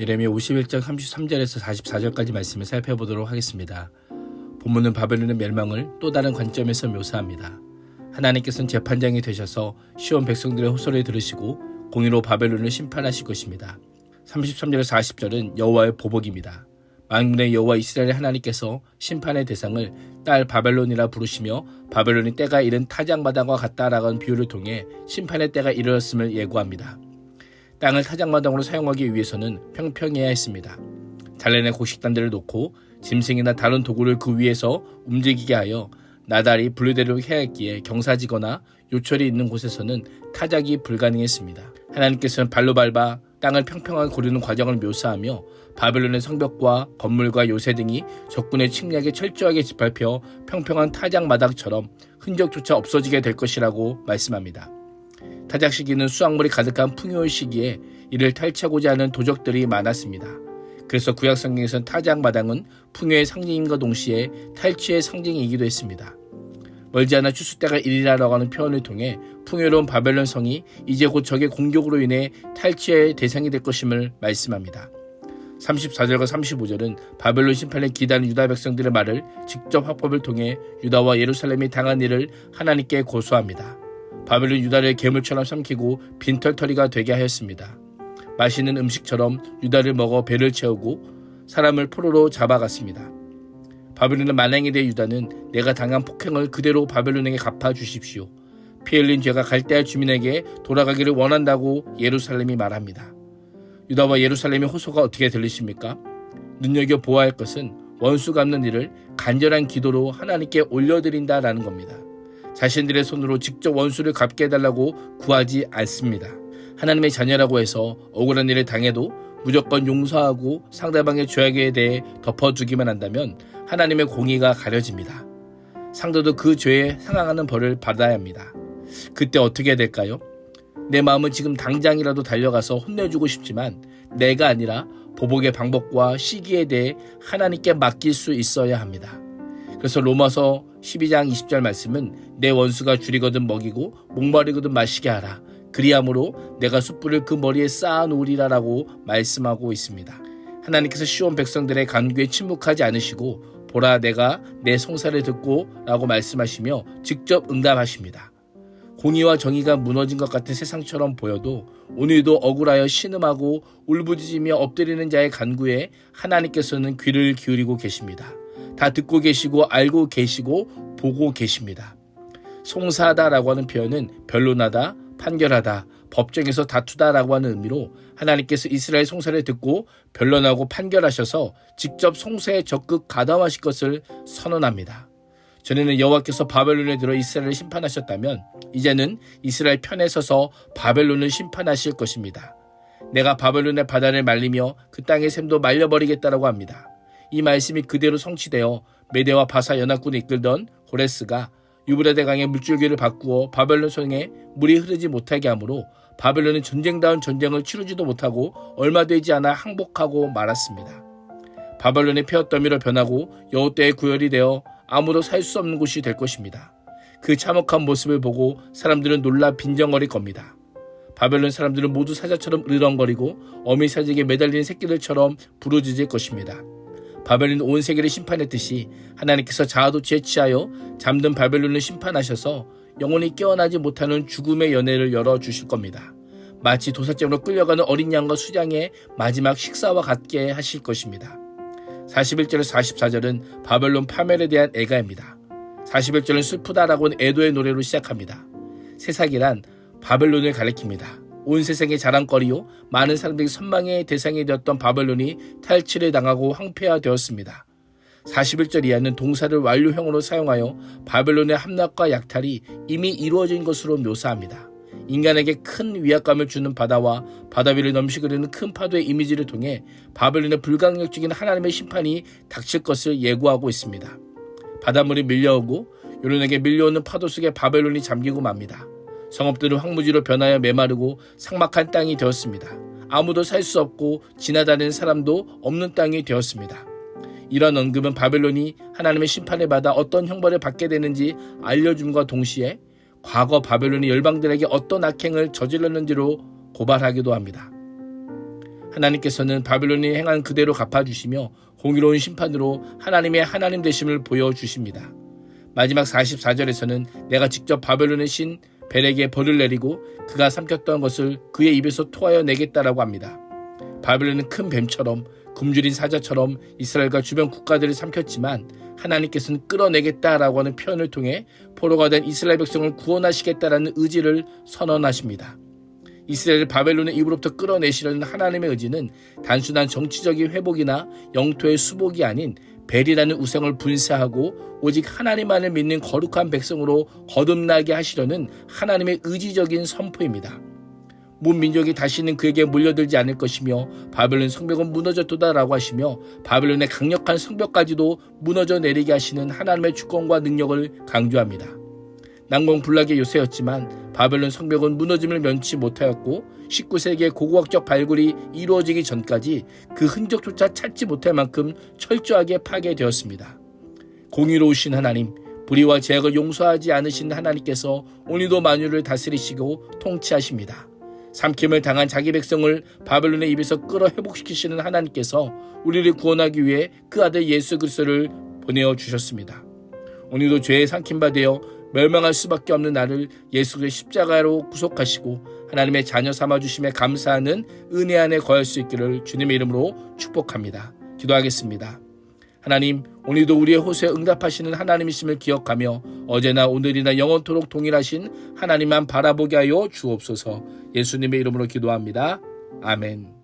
예레미야 51장 33절에서 44절까지 말씀을 살펴보도록 하겠습니다. 본문은 바벨론의 멸망을 또 다른 관점에서 묘사합니다. 하나님께서는 재판장이 되셔서 시온 백성들의 호소를 들으시고 공의로 바벨론을 심판하실 것입니다. 33절에서 40절은 여호와의 보복입니다. 만군의 여호와 이스라엘 하나님께서 심판의 대상을 딸 바벨론이라 부르시며 바벨론이 때가 이른 타작마당과 같다라고 하는 비유를 통해 심판의 때가 이르렀음을 예고합니다. 땅을 타작마당으로 사용하기 위해서는 평평해야 했습니다. 잘라낸 곡식단들을 놓고 짐승이나 다른 도구를 그 위에서 움직이게 하여 나달이 분류대로 해야 했기에 경사지거나 요철이 있는 곳에서는 타작이 불가능했습니다. 하나님께서는 발로 밟아 땅을 평평하게 고르는 과정을 묘사하며 바벨론의 성벽과 건물과 요새 등이 적군의 침략에 철저하게 짓밟혀 평평한 타작 마당처럼 흔적조차 없어지게 될 것이라고 말씀합니다. 타작 시기는 수확물이 가득한 풍요의 시기에 이를 탈취하고자 하는 도적들이 많았습니다. 그래서 구약 성경에서는 타작 마당은 풍요의 상징임과 동시에 탈취의 상징이기도 했습니다. 멀지 않아 추수 때가 이리라라고 하는 표현을 통해 풍요로운 바벨론 성이 이제 곧 적의 공격으로 인해 탈취의 대상이 될 것임을 말씀합니다. 34절과 35절은 바벨론 심판에 기다는 유다 백성들의 말을 직접 화법을 통해 유다와 예루살렘이 당한 일을 하나님께 고소합니다. 바벨론 유다를 괴물처럼 삼키고 빈털터리가 되게 하였습니다. 맛있는 음식처럼 유다를 먹어 배를 채우고 사람을 포로로 잡아갔습니다. 바벨론의 만행에 대해 유다는 내가 당한 폭행을 그대로 바벨론에게 갚아 주십시오. 피 흘린 죄가 갈대아 주민에게 돌아가기를 원한다고 예루살렘이 말합니다. 유다와 예루살렘의 호소가 어떻게 들리십니까? 눈여겨 보아야 할 것은 원수 갚는 일을 간절한 기도로 하나님께 올려드린다라는 겁니다. 자신들의 손으로 직접 원수를 갚게 해달라고 구하지 않습니다. 하나님의 자녀라고 해서 억울한 일을 당해도 무조건 용서하고 상대방의 죄악에 대해 덮어두기만 한다면 하나님의 공의가 가려집니다. 상대도 그 죄에 상황하는 벌을 받아야 합니다. 그때 어떻게 해야 될까요? 내 마음은 지금 당장이라도 달려가서 혼내주고 싶지만 내가 아니라 보복의 방법과 시기에 대해 하나님께 맡길 수 있어야 합니다. 그래서 로마서 12장 20절 말씀은 내 원수가 줄이거든 먹이고 목마르거든 마시게 하라. 그리함으로 내가 숯불을 그 머리에 쌓아 놓으리라라고 말씀하고 있습니다. 하나님께서 시온 백성들의 간구에 침묵하지 않으시고 보라 내가 내 송사를 듣고 라고 말씀하시며 직접 응답하십니다. 공의와 정의가 무너진 것 같은 세상처럼 보여도 오늘도 억울하여 신음하고 울부짖으며 엎드리는 자의 간구에 하나님께서는 귀를 기울이고 계십니다. 다 듣고 계시고 알고 계시고 보고 계십니다. 송사하다라고 하는 표현은 변론하다, 판결하다, 법정에서 다투다라고 하는 의미로 하나님께서 이스라엘 송사를 듣고 변론하고 판결하셔서 직접 송사에 적극 가담하실 것을 선언합니다. 전에는 여호와께서 바벨론에 들어 이스라엘을 심판하셨다면 이제는 이스라엘 편에 서서 바벨론을 심판하실 것입니다. 내가 바벨론의 바다를 말리며 그 땅의 샘도 말려버리겠다라고 합니다. 이 말씀이 그대로 성취되어 메대와 바사 연합군을 이끌던 고레스가 유브라데 강의 물줄기를 바꾸어 바벨론 성에 물이 흐르지 못하게 하므로 바벨론은 전쟁다운 전쟁을 치르지도 못하고 얼마 되지 않아 항복하고 말았습니다. 바벨론의 폐허더미로 변하고 여호 때의 구열이 되어 아무도 살 수 없는 곳이 될 것입니다. 그 참혹한 모습을 보고 사람들은 놀라 빈정거릴 겁니다. 바벨론 사람들은 모두 사자처럼 으르렁거리고 어미 사직에 매달린 새끼들처럼 부르짖을 것입니다. 바벨론 온 세계를 심판했듯이 하나님께서 자아도취에 취하여 잠든 바벨론을 심판하셔서 영원히 깨어나지 못하는 죽음의 연회를 열어 주실 겁니다. 마치 도살장으로 끌려가는 어린 양과 수장의 마지막 식사와 같게 하실 것입니다. 41절에서 44절은 바벨론 파멸에 대한 애가입니다. 41절은 슬프다라고는 애도의 노래로 시작합니다. 세상이란 바벨론을 가리킵니다. 온 세상의 자랑거리요 많은 사람들이 선망의 대상이 되었던 바벨론이 탈취를 당하고 황폐화되었습니다. 41절 이하는 동사를 완료형으로 사용하여 바벨론의 함락과 약탈이 이미 이루어진 것으로 묘사합니다. 인간에게 큰 위압감을 주는 바다와 바다 위를 넘시그리는 큰 파도의 이미지를 통해 바벨론의 불강력적인 하나님의 심판이 닥칠 것을 예고하고 있습니다. 바닷물이 밀려오고 요런에게 밀려오는 파도 속에 바벨론이 잠기고 맙니다. 성읍들은 황무지로 변하여 메마르고 삭막한 땅이 되었습니다. 아무도 살 수 없고 지나다니는 사람도 없는 땅이 되었습니다. 이런 언급은 바벨론이 하나님의 심판을 받아 어떤 형벌을 받게 되는지 알려줌과 동시에 과거 바벨론이 열방들에게 어떤 악행을 저질렀는지로 고발하기도 합니다. 하나님께서는 바벨론이 행한 그대로 갚아주시며 공의로운 심판으로 하나님의 하나님 되심을 보여주십니다. 마지막 44절에서는 내가 직접 바벨론의 신 벨에게 벌을 내리고 그가 삼켰던 것을 그의 입에서 토하여 내겠다라고 합니다. 바벨론은 큰 뱀처럼 굶주린 사자처럼 이스라엘과 주변 국가들을 삼켰지만 하나님께서는 끌어내겠다라고 하는 표현을 통해 포로가 된 이스라엘 백성을 구원하시겠다라는 의지를 선언하십니다. 이스라엘을 바벨론의 입으로부터 끌어내시려는 하나님의 의지는 단순한 정치적인 회복이나 영토의 수복이 아닌 벨이라는 우상을 분쇄하고 오직 하나님만을 믿는 거룩한 백성으로 거듭나게 하시려는 하나님의 의지적인 선포입니다. 문 민족이 다시는 그에게 물려들지 않을 것이며 바벨론 성벽은 무너졌도다라고 하시며 바벨론의 강력한 성벽까지도 무너져 내리게 하시는 하나님의 주권과 능력을 강조합니다. 난공불락의 요새였지만 바벨론 성벽은 무너짐을 면치 못하였고 19세기의 고고학적 발굴이 이루어지기 전까지 그 흔적조차 찾지 못할 만큼 철저하게 파괴되었습니다. 공의로우신 하나님, 불의와 죄악을 용서하지 않으신 하나님께서 오늘도 만유를 다스리시고 통치하십니다. 삼킴을 당한 자기 백성을 바벨론의 입에서 끌어 회복시키시는 하나님께서 우리를 구원하기 위해 그 아들 예수 그리스도를 보내어 주셨습니다. 오늘도 죄의 삼킴바 되어 멸망할 수밖에 없는 나를 예수의 십자가로 구속하시고 하나님의 자녀 삼아 주심에 감사하는 은혜 안에 거할 수 있기를 주님의 이름으로 축복합니다. 기도하겠습니다. 하나님, 오늘도 우리의 호소에 응답하시는 하나님이심을 기억하며 어제나 오늘이나 영원토록 동일하신 하나님만 바라보게 하여 주옵소서. 예수님의 이름으로 기도합니다. 아멘.